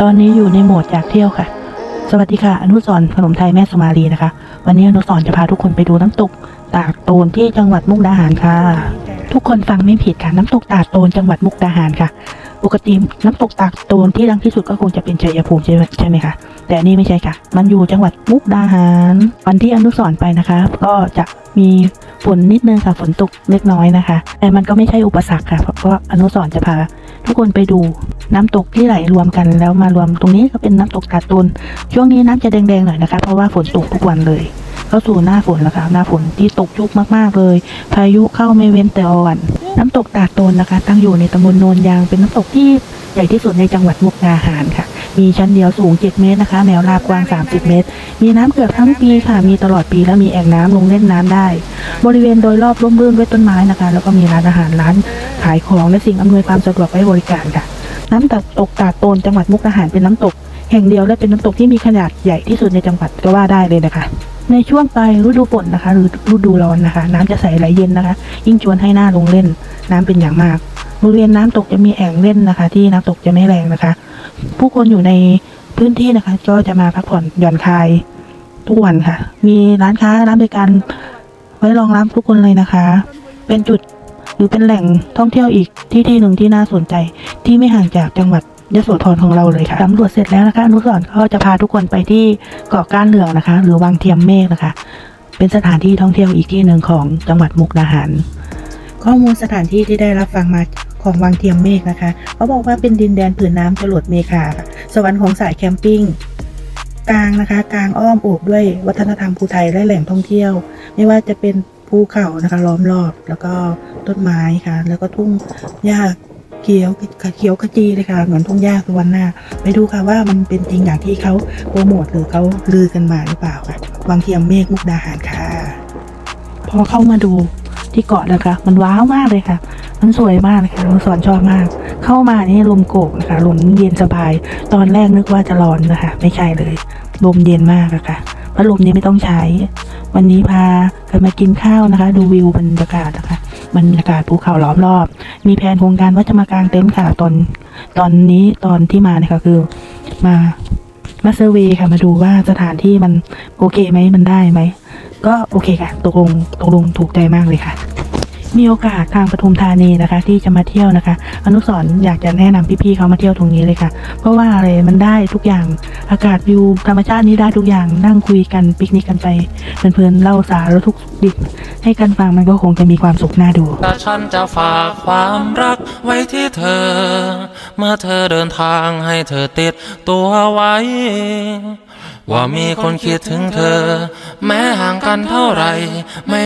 ตอนนี้อยู่ในโหมดอยากเที่ยวค่ะ สวัสดีค่ะ อนุสรขนมไทยแม่สมารีนะคะ วันนี้อนุสรจะพาทุกคนไปดูน้ำตกตาดโตนที่จังหวัดมุกดาหารค่ะ ทุกคนฟังไม่ผิดค่ะ น้ำตกตาดโตนจังหวัดมุกดาหารค่ะ ปกติน้ำตกตาดโตนที่ดังที่สุดก็คงจะเป็นชัยภูมิใช่ไหมใช่ไหมคะ แต่นี่ไม่ใช่ค่ะ มันอยู่จังหวัดมุกดาหาร วันที่อนุสรไปนะคะ ก็จะมีฝนนิดนึงค่ะฝนตกเล็กน้อยนะคะ แต่มันก็ไม่ใช่อุปสรรคค่ะ เพราะว่าอนุสรจะพาทุกคนไปดู น้ำตกที่ไหลรวมกันแล้วมารวมตรงนี้ก็เป็นน้ำตกตาดโตนช่วงนี้น้ำจะแดงๆหน่อยนะคะ เพราะว่าฝนตกทุกวันเลยเข้าสู่หน้าฝนแล้วค่ะหน้าฝนที่ตกชุกมากๆเลย พายุเข้าไม่เว้นแต่วัน น้ำตกตาดโตนนะคะ ตั้งอยู่ในตำบลโนนยางเป็นน้ำตกที่ใหญ่ที่สุดในจังหวัดมุกดาหารค่ะ มีชั้นเดียวสูง 7 เมตรนะคะ แนวราบกว้าง 30 เมตร มีน้ำเกือบทั้งปีค่ะ มีตลอดปีและมีแอ่งน้ำลงเล่นน้ำได้ บริเวณโดยรอบร่มรื่นด้วยต้นไม้นะคะ แล้วก็มีร้านอาหารร้านขายของและสิ่งอำนวยความสะดวกไว้บริการค่ะ น้ำตกตาดโตนจังหวัดมุกดาหารเป็นน้ำตก แห่งเดียวและเป็นน้ำตกที่มีขนาดใหญ่ที่สุดในจังหวัดก็ว่าได้เลยนะคะ ในช่วงปลายฤดูฝนนะคะหรือฤดูร้อนนะคะ น้ำจะใสไหลเย็นนะคะ ยิ่งชวนให้หน้าลงเล่น น้ำเป็นอย่างมากบริเวณน้ำตกจะมีแอ่งเล่นนะคะ ที่น้ำตกจะไม่แรงนะคะ ผู้คนอยู่ในพื้นที่นะคะ ก็จะมาพักผ่อนหย่อนคลายทุกวันค่ะ มีร้านค้าร้านบริการไว้รองรับทุกคนเลยนะคะ เป็นจุด รือเป็นแหล่งท่องเที่ยวอีกที่ที่หนึ่งที่น่าสนใจ ที่ไม่ห่างจากจังหวัดยโสธรของเราเลยค่ะสำรวจเสร็จแล้วนะคะอนุสรณ์ก็จะพาทุกคนไปที่เกาะก้านเหลืองนะคะ หรือวังเทียมเมฆนะคะ เป็นสถานที่ท่องเที่ยวอีกที่หนึ่งของจังหวัดมุกดาหาร ข้อมูลสถานที่ที่ได้รับฟังมาของวังเทียมเมฆนะคะเขาบอกว่าเป็นดินแดนผืนน้ำจรวดเมฆาสวรรค์ของสายแคมปิ้งกลางนะคะกลางอ้อมโอบด้วยวัฒนธรรมภูไทยและแหล่งท่องเที่ยว ไม่ว่าจะเป็น ภูเขานะคะล้อมรอบ แล้วก็ต้นไม้ค่ะ แล้วก็ทุ่งหญ้าเขียวเขียวขจีเลยค่ะเหมือนทุ่งหญ้าสุวรรณนาไปดูค่ะว่ามันเป็นจริงอย่างที่เขาโปรโมทหรือเขาลือกันมาหรือเปล่าค่ะวังเทียมเมฆมุกดาหารค่ะ พอเข้ามาดูที่เกาะนะคะ มันว้าวมากเลยค่ะ มันสวยมากเลยค่ะมันสอนชอบมาก เข้ามานี่ลมโกกนะคะลมเย็นสบาย ตอนแรกนึกว่าจะร้อนนะคะ ไม่ใช่เลย ลมเย็นมากอะค่ะ พัดลมนี้ไม่ต้องใช้ วันนี้พากันมากินข้าวนะคะ ดูวิวบรรยากาศนะคะบรรยากาศภูเขาล้อมรอบ มีแผนโครงการว่าจะมากางเต็นท์ค่ะตอนตอนนี้ตอนที่มาเนี่ยค่ะคือมามาเซอร์วีค่ะมาดูว่าสถานที่มันโอเคไหมมันได้ไหม ก็โอเคค่ะตกลงตกลงถูกใจมากเลยค่ะ มีโอกาสทางปทุมธานีนะคะ ที่จะมาเที่ยวนะคะ อนุสรณ์อยากจะแนะนำพี่ๆเขามาเที่ยวตรงนี้เลยค่ะ เพราะว่าอะไรมันได้ทุกอย่างอากาศวิวธรรมชาตินี้ได้ทุกอย่างนั่งคุยกันปิกนิกกันไปเพลินๆเล่าสารทุกดิบให้กันฟังมันก็คงจะมีความสุขน่าดูแต่ฉันจะฝากความรักไว้ที่เธอ เมื่อเธอเดินทางให้เธอติดตัวไว้ ว่ามีคนคิดถึงเธอ แม้ห่างกันเท่าไรไม่